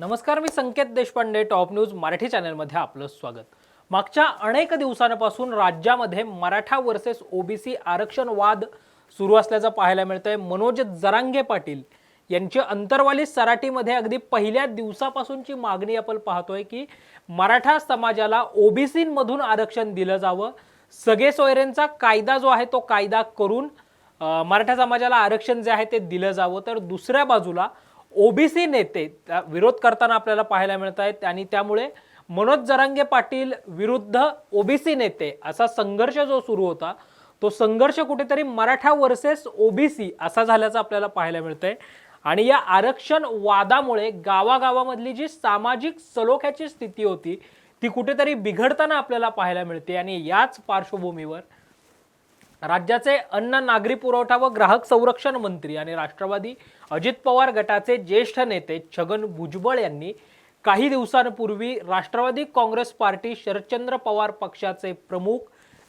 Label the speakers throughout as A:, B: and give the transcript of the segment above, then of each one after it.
A: नमस्कार मी Sanket Deshpande top news Marathi चॅनलमध्ये आपलं स्वागत. मागच्या अनेक दिवसांपासून राज्यामध्ये मराठा वर्सेस ओबीसी आरक्षण वाद सुरू असल्याचं पाहायला मिळतंय. मनोज जरांगे पाटील यांची अंतरवाली सराटीमध्ये अगदी पहिल्या दिवसापासूनची मागणी आपण पाहतोय की मराठा समाजाला ओबीसीमधून आरक्षण दिलं जावं. सगळे सोयरेंचा कायदा जो आहे तो कायदा करून मराठा समाजाला आरक्षण जे आहे ते दिलं जावं. तर दुसऱ्या बाजूला ओबीसी नेते त्या विरोध करताना आपल्याला पाहायला मिळत आहेत. आणि त्यामुळे मनोज जरांगे पाटील विरुद्ध ओबीसी नेते असा संघर्ष जो सुरू होता तो संघर्ष कुठेतरी मराठा वर्सेस ओबीसी असा झाल्याचं आपल्याला पाहायला मिळतंय. आणि या आरक्षण वादामुळे गावागावामधली जी सामाजिक सलोख्याची स्थिती होती ती कुठेतरी बिघडताना आपल्याला पाहायला मिळते. आणि याच पार्श्वभूमीवर राज्याचे अन्न नागरी पुरवठा व ग्राहक संरक्षण मंत्री आणि राष्ट्रवादी अजित पवार गटाचे ज्येष्ठ नेते छगन भुजबळ यांनी काही दिवसांपूर्वी राष्ट्रवादी काँग्रेस पार्टी शरदचंद्र पवार पक्षाचे प्रमुख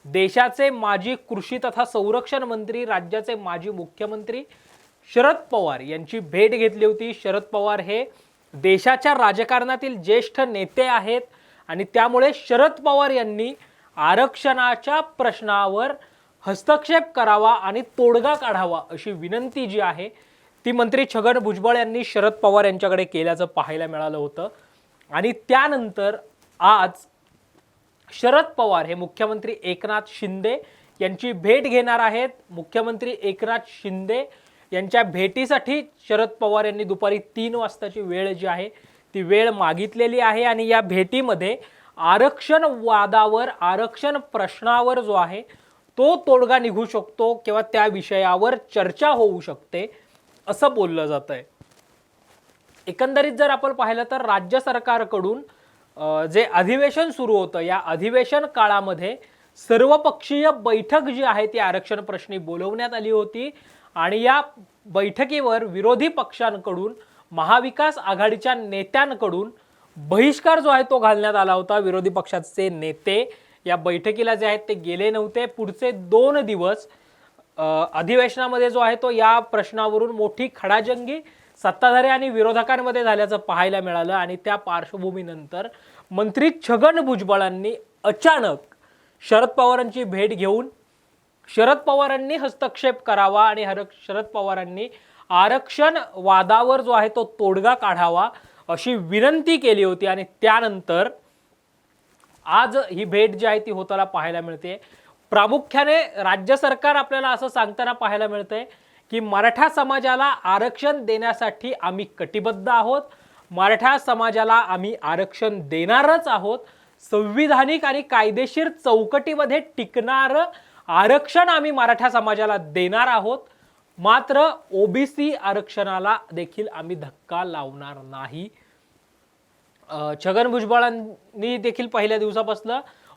A: देशाचे माजी कृषी तथा संरक्षण मंत्री राज्याचे माजी मुख्यमंत्री शरद पवार यांची भेट घेतली होती. शरद पवार हे देशाच्या राजकारणातील ज्येष्ठ नेते आहेत आणि त्यामुळे शरद पवार यांनी आरक्षणाच्या प्रश्नावर हस्तक्षेप करावा आणि तोडगा काढावा अशी विनंती जी आहे ती मंत्री छगन भुजबळ यांनी शरद पवार यांच्याकडे केल्याचं पाहायला मिळालं होतं. आणि त्यानंतर आज शरद पवार हे मुख्यमंत्री एकनाथ शिंदे यांची भेट घेणार आहेत. मुख्यमंत्री एकनाथ शिंदे यांच्या भेटीसाठी शरद पवार यांनी दुपारी तीन वाजताची वेळ जी आहे ती वेळ मागितलेली आहे. आणि या भेटीमध्ये आरक्षण वादावर आरक्षण प्रश्नावर जो आहे तो तोडगा निघू शकतो किंवा त्या विषयावर चर्चा होऊ शकते असं बोललं जात आहे एकंदरीत जर आपण पाहिलं तर राज्य सरकारकडून जे अधिवेशन सुरू होतं या अधिवेशन काळामध्ये सर्वपक्षीय बैठक जी आहे ती आरक्षण प्रश्नी बोलवण्यात आली होती आणि या बैठकीवर विरोधी पक्षांकडून महाविकास आघाडीच्या नेत्यांकडून बहिष्कार जो आहे तो घालण्यात आला होता. विरोधी पक्षाचे नेते या बैठकीला जे आहेत ते गेले नव्हते. पुढचे दोन दिवस अधिवेशनामध्ये जो आहे तो या प्रश्नावरून मोठी खडाजंगी सत्ताधारी आणि विरोधकांमध्ये झाल्याचं पाहायला मिळालं आणि त्या पार्श्वभूमीनंतर मंत्री छगन भुजबळांनी अचानक शरद पवारांची भेट घेऊन शरद पवारांनी हस्तक्षेप करावा आणि हर शरद पवारांनी आरक्षण वादावर जो आहे तो तोडगा काढावा अशी विनंती केली होती आणि त्यानंतर आज ही भेट जी आहे ती होताना पाहायला मिळते. प्रामुख्याने राज्य सरकार आपल्याला असं सांगताना पाहायला मिळतंय की मराठा समाजाला आरक्षण देण्यासाठी आम्ही कटिबद्ध आहोत. मराठा समाजाला आम्ही आरक्षण देणारच आहोत. संविधानिक आणि कायदेशीर चौकटीमध्ये टिकणारं आरक्षण आम्ही मराठा समाजाला देणार आहोत. मात्र ओबीसी आरक्षणाला देखील आम्ही धक्का लावणार नाही. छगन भुजबळांनी देखील पहिल्या दिवसापासून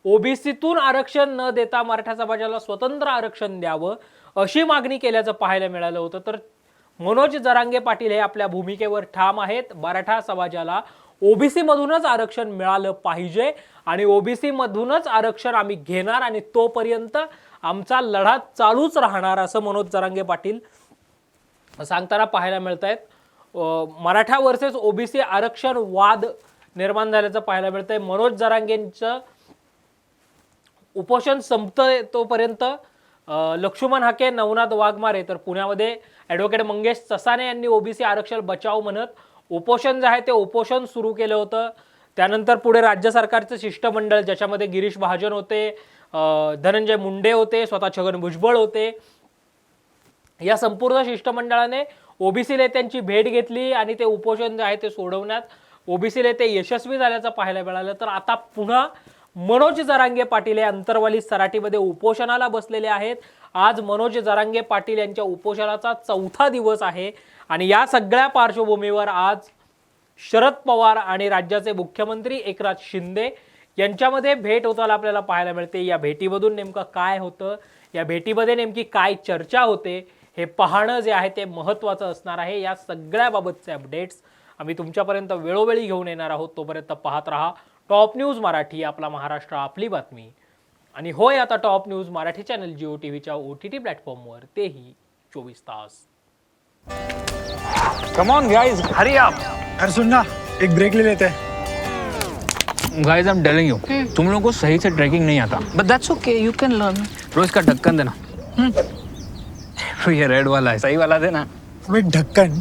A: ओबीसीतून आरक्षण न देता मराठा समाजाला स्वतंत्र आरक्षण द्यावं अशी मागणी केल्याचं पाहायला मिळालं होतं. तर मनोज जरांगे पाटील हे आपल्या भूमिकेवर ठाम आहेत. मराठा समाजाला ओबीसी मधूनच आरक्षण मिळालं पाहिजे आणि ओबीसी मधूनच आरक्षण आम्ही घेणार आणि तोपर्यंत आमचा लढा चालूच राहणार असं मनोज जरांगे पाटील सांगताना पाहायला मिळत आहेत मराठा वर्सेस ओबीसी आरक्षण वाद निर्माण झाल्याचं पाहायला मिळतंय. मनोज जरांगेंचं उपोषण संपतंय तोपर्यंत लक्ष्मण हाके नवनाथ वाघमारे तर पुण्यामध्ये ॲडव्होकेट मंगेश ससाने यांनी ओबीसी आरक्षण बचाव म्हणत उपोषण जे आहे ते उपोषण सुरू केलं होतं. त्यानंतर पुढे राज्य सरकारचं शिष्टमंडळ ज्याच्यामध्ये गिरीश महाजन होते धनंजय मुंडे होते स्वतः छगन भुजबळ होते. या संपूर्ण शिष्टमंडळाने ओबीसी नेत्यांची भेट घेतली आणि ते उपोषण जे आहे ते सोडवण्यात ओबीसीला ते यशस्वी झाल्याचं पाहायला मिळालं. तर आता पुन्हा मनोज जरांगे पाटील हे अंतरवाली सराटीमध्ये उपोषणाला बसलेले आहेत. आज मनोज जरांगे पाटील यांच्या उपोषणाचा चौथा दिवस आहे. आणि या सगळ्या पार्श्वभूमीवर आज शरद पवार आणि राज्याचे मुख्यमंत्री एकनाथ शिंदे यांच्यामध्ये भेट होताना आपल्याला पाहायला मिळते. या भेटीमधून नेमकं काय होतं? या भेटीमध्ये नेमकी काय चर्चा होते? हे पाहणं जे आहे ते महत्त्वाचं असणार आहे. या सगळ्याबाबतचे अपडेट्स आम्ही तुमच्यापर्यंत वेळोवेळी घेऊन येणार आहोत. तोपर्यंत पाहत राहा. टॉप न्यूज मराठी आपला महाराष्ट्र आपली बातमी. आणि होय आता top news Marathi channel Jio T व्हीच्या ओ टी टी प्लॅटफॉर्मवर. तेही चोवीस तास.
B: On, guys, hurry up.
C: अरे सुन ना
B: एक ब्रेक ले लेते. हैं
C: guys I am telling you तुम लोगों को सही से ट्रैकिंग नहीं आता. But that's okay you can learn रोज का ढक्कन देना. हम्म। ये रेड वाला है सही वाला देना.
B: ढक्कन